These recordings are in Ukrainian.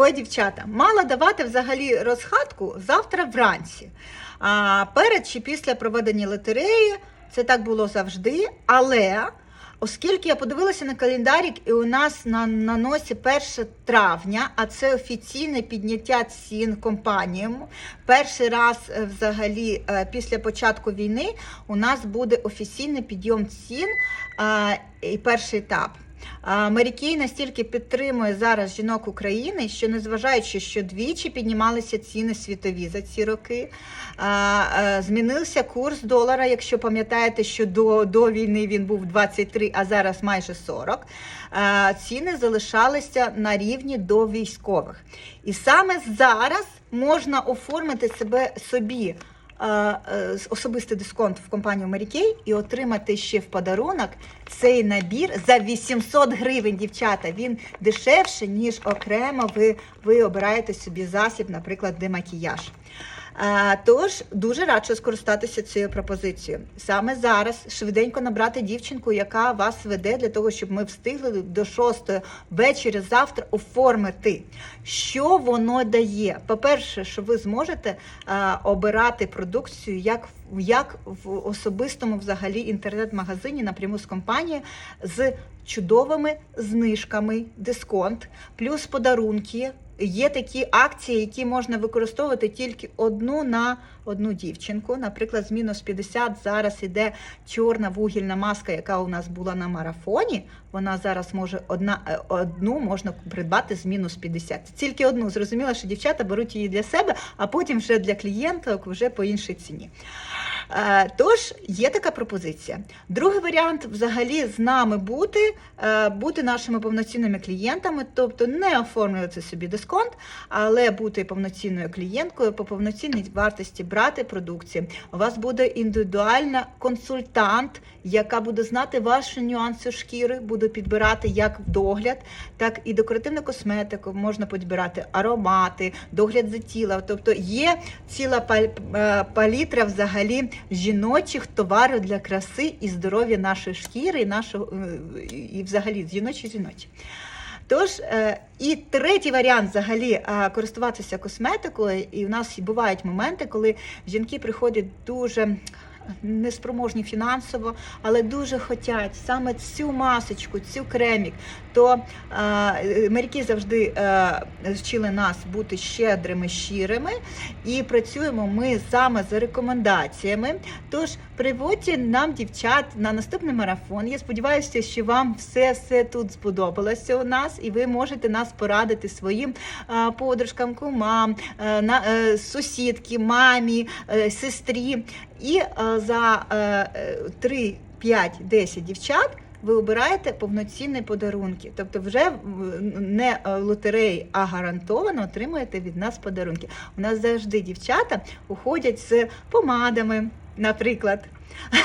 Ой, дівчата, мала давати взагалі розхатку завтра вранці. А перед чи після проведення лотереї це так було завжди. Але оскільки я подивилася на календарик, і у нас на, на носі 1 травня, а це офіційне підняття цін компаніям. Перший раз е, взагалі е, після початку війни у нас буде офіційний підйом цін і перший етап. Мері настільки підтримує зараз жінок України, що незважаючи, що двічі піднімалися ціни світові за ці роки, е, змінився курс долара. Якщо пам'ятаєте, що до, до війни він був 23, а зараз майже 40, ціни залишалися на рівні до військових. І саме зараз можна оформити себе собі особистий дисконт в компанію Kay і отримати ще в подарунок цей набір за 800 гривень, дівчата. Він дешевше, ніж окремо ви, ви обираєте собі засіб, наприклад, демакіяж. Тож дуже раджу скористатися цією пропозицією. Саме зараз швиденько набрати дівчинку, яка вас веде для того, щоб ми встигли до 6 ввечері завтра оформити. Що воно дає? По-перше, що ви зможете обирати продукцію як, в- як в особистому взагалі інтернет-магазині напряму з компанії з чудовими знижками, дисконт, плюс подарунки. Є такі акції, які можна використовувати тільки одну на одну дівчинку. Наприклад, з мінус 50 зараз іде чорна вугільна маска, яка у нас була на марафоні. Вона зараз може одна е, одну можна придбати з мінус 50. Тільки одну зрозуміло, що дівчата беруть її для себе, а потім вже для клієнток вже по іншій ціні. Е, Тож є така пропозиція. Другий варіант взагалі з нами бути, е, бути нашими повноцінними клієнтами, тобто не оформлювати собі дисконт, але бути повноцінною клієнткою по повноцінній вартості брати продукції. У вас буде індивідуальна консультант, яка буде знати ваші нюанси шкіри, буде підбирати як догляд, так і декоративну косметику. Можна підбирати аромати, догляд за тілом. Тобто є ціла е, палітра взагалі жіночих товарів для краси і здоров'я нашої шкіри, і нашого е, і взагалі жіночі жіночі. Тож, е, і третій варіант взагалі е, користуватися косметикою. І в нас бувають моменти, коли жінки приходять дуже неспроможні фінансово, але дуже хочуть саме цю масочку, цю кремік. То е, моряки завжди е, вчили нас бути щедрими, щирими, і працюємо ми саме за рекомендаціями. Тож приводьте нам, дівчат, на наступний марафон. Я сподіваюся, що вам все, все тут сподобалося у нас, і ви можете нас порадити своїм е, подружкам, кумам, е, на, е, сусідки, мамі, е, сестрі. І е, за е, е, 3, 5, 10 дівчат. Ви обираєте повноцінні подарунки, тобто вже не е, лотереї, а гарантовано отримуєте від нас подарунки. У нас завжди дівчата уходять з помадами, наприклад,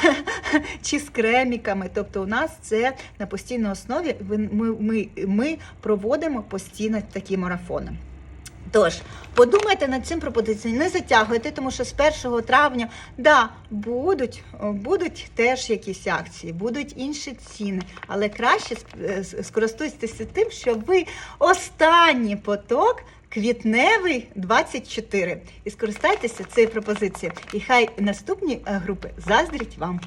чи з креміками. Тобто, у нас це на постійній основі. Ми, ми, ми проводимо постійно такі марафони. Тож, подумайте над цим пропозицією, не затягуйте, тому що з 1 травня да, будуть, будуть теж якісь акції, будуть інші ціни, але краще е, скористуйтеся тим, що ви останній поток квітневий 24. І скористайтеся цією пропозицією. І хай наступні е, групи заздрять вам.